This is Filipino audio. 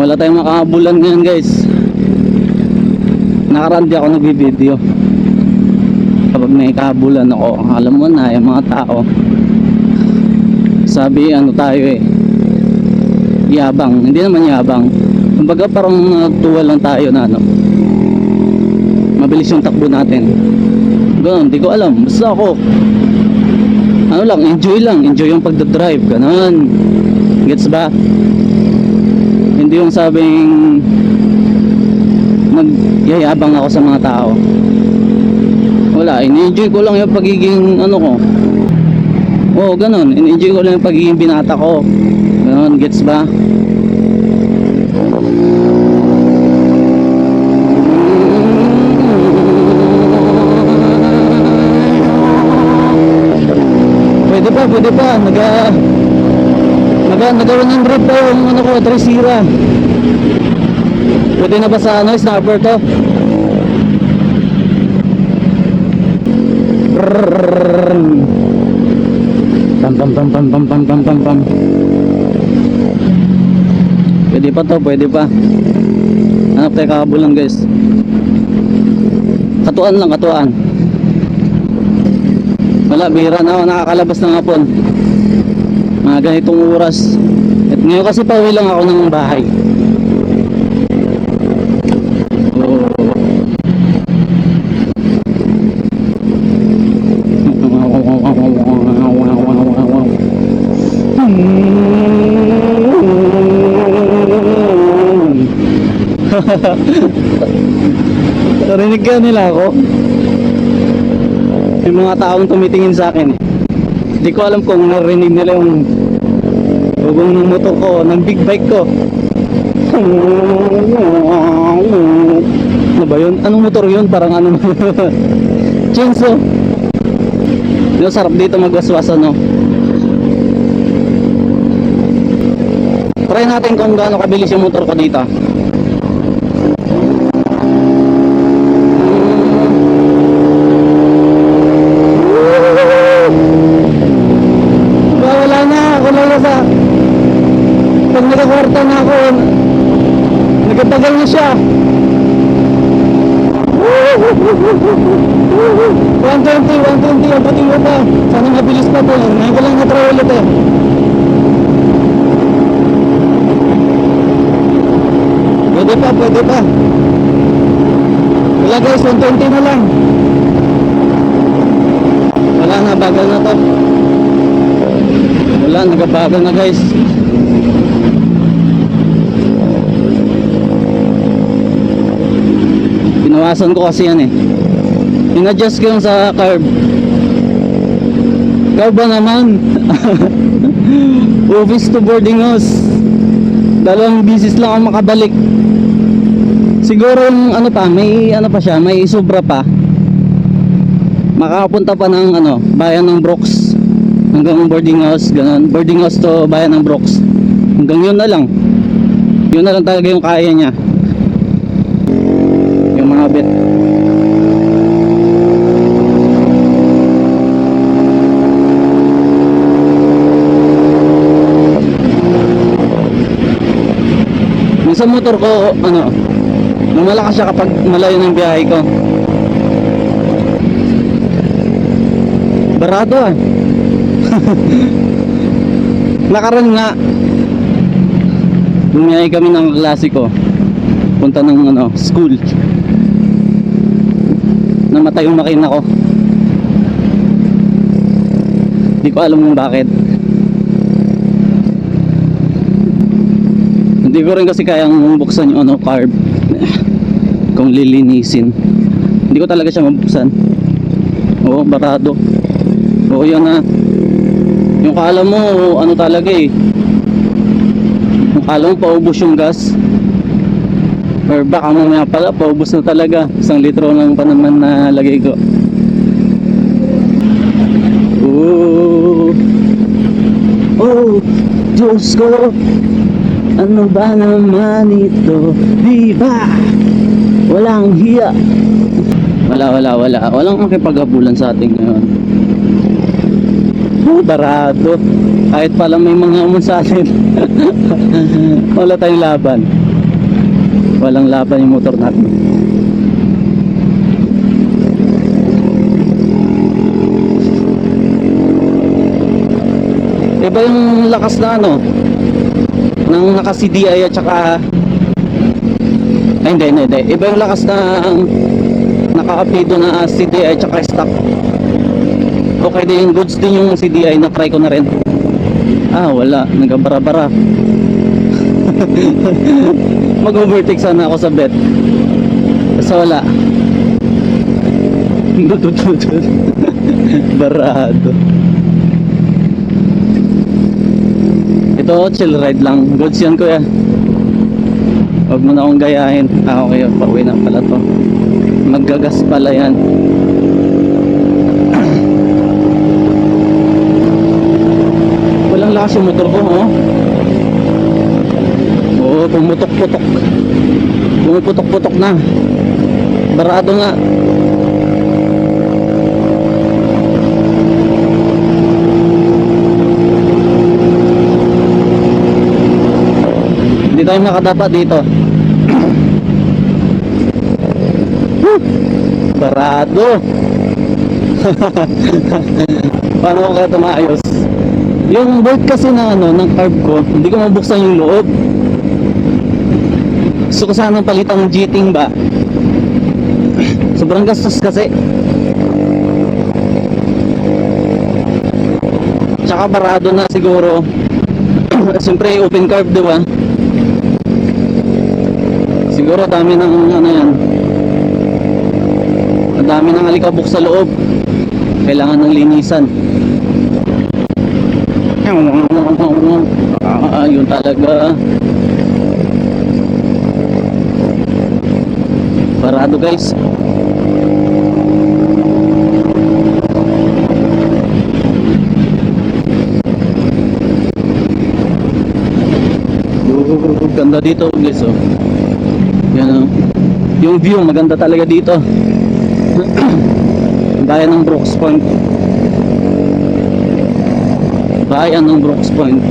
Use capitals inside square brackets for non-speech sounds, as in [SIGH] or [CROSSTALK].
Wala tayong makabulan ngayon guys. Nakaraan ako nagbibideo. Kapag may kabulan ako, alam mo na yung mga tao. Sabi ano tayo eh. Yabang. Hindi naman yabang. Kumbaga parang natuwa lang tayo na ano. Mabilis yung takbo natin. Ganun, di ko alam. Basta ako. Ano lang, enjoy lang. Enjoy yung pagdadrive. Ganun. Gets ba? Hindi yung sabing nagyayabang ako sa mga tao. Wala, ini-enjoy ko lang yung pagiging ano ko. Oo, ganun. In-enjoy ko lang yung pagiging binata ko. Ganun, gets ba? Pwede pa, pwede pa. Naga... Ng drop pa yung ano ko, Tresira. Pwede na ba sa ano, snapper to? Pam pam pam pam pam pam pam pam pam. Pwede pa to, pwede pa. Hanap tayo kakabulan guys. Katuan lang, katuan. Wala, bihira na ako nakakalabas ng hapon. Mga ganitong oras. At ngayon kasi pauwi lang ako ng bahay. [LAUGHS] Narinig ka nila ako? Yung mga taong tumitingin sa akin. Hindi ko alam kung narinig nila yung bubong ng motor ko, ng big bike ko. Ano ba yun? Anong motor yun? Parang ano? [LAUGHS] Chinso. Yung sarap dito magwaswas ano. Try natin kung gaano kabilis yung motor ko dito. Ba, wala na, wala na sa pag nagkakwarta na ako nagkatagal na siya 120, 120, abutin mo pa. Sana mabilis pa po ngayon lang na-try ulit eh. Pwede pa, pwede pa. Wala guys, 120 na lang. Wala na, bagal na to. Wala, nagabagal na guys Pinawasan ko kasi yan eh. In-adjust ko yung sa carb. Ikaw ba naman? [LAUGHS] Office to boarding house. Dalawang bisis lang ako makabalik. Siguro yung ano pa, may ano pa siya, may sobra pa. Makakapunta pa ng ano, bayan ng Brooks. Hanggang boarding house, ganun. Boarding house to bayan ng Brooks. Hanggang yun na lang. Yun na lang talaga yung kaya niya Yung mga bit sa motor ko, ano, lumalakas siya kapag malayo ng biyahe ko. Barado ah. [LAUGHS] Nakaran nga. Bumiyay kami ng klase ko. Punta ng ano, school. Namatay yung makina ko. Hindi ko alam kung bakit. Hindi ko rin kasi kayang buksan yung ano, carb. [LAUGHS] Kung lilinisin. Hindi ko talaga siya mabuksan. Oo, barado. Oo, yan na. Yung kala mo, ano talaga eh. Yung kala mo, paubos yung gas. Or baka mamaya pala, paubos na talaga. Isang litro ng panaman na lagay ko. Oh, oh, Diyos ko. Ano ba naman ito? Di ba? Walang hiya. Wala, wala, wala. Walang makipaghabulan sa atin ngayon. Oh, barado. Kahit pala may mga umon sa atin. [LAUGHS] wala tayong laban. Walang laban yung motor natin. Iba yung lakas na ano ng naka CDI at saka ay hindi, hindi. Iba yung lakas na naka-apido na CDI at saka stock. Okay din, goods din yung CDI na try ko na rin. Ah, wala. Nagabara-bara. [LAUGHS] Mag-overtake sana ako sa bet. Basta wala. Tutututut. [LAUGHS] Barado. Ito, chill ride lang. Goods yan, kuya. Huwag mo na akong gayahin. Ah, okay. Pauwi na pala to. Maggagas pala yan. [CLEARS THROAT] Walang lakas yung motor ko, oh. Oo, pumutok-putok. Pumuputok-putok na. Barado nga. Hindi tayo nakadapa dito. [CLEARS THROAT] Barado. [LAUGHS] Paano ko kaya tumaayos? Yung bolt kasi na ano, ng carb ko, hindi ko mabuksan yung loob. Gusto ko sanang palitan ng jiting ba? Sobrang gastos kasi. Tsaka barado na siguro. [CLEARS THROAT] Siyempre open carb, di ba? Siguro dami ng ano yan. Dami ng alikabok sa loob. Kailangan ng linisan. Ah, yun talaga. Parado guys. Ganda dito guys oh. Yan oh. Yung view maganda talaga dito. [CLEARS THROAT] Bayan ng Brooks Point. Bayan ng Brooks Point.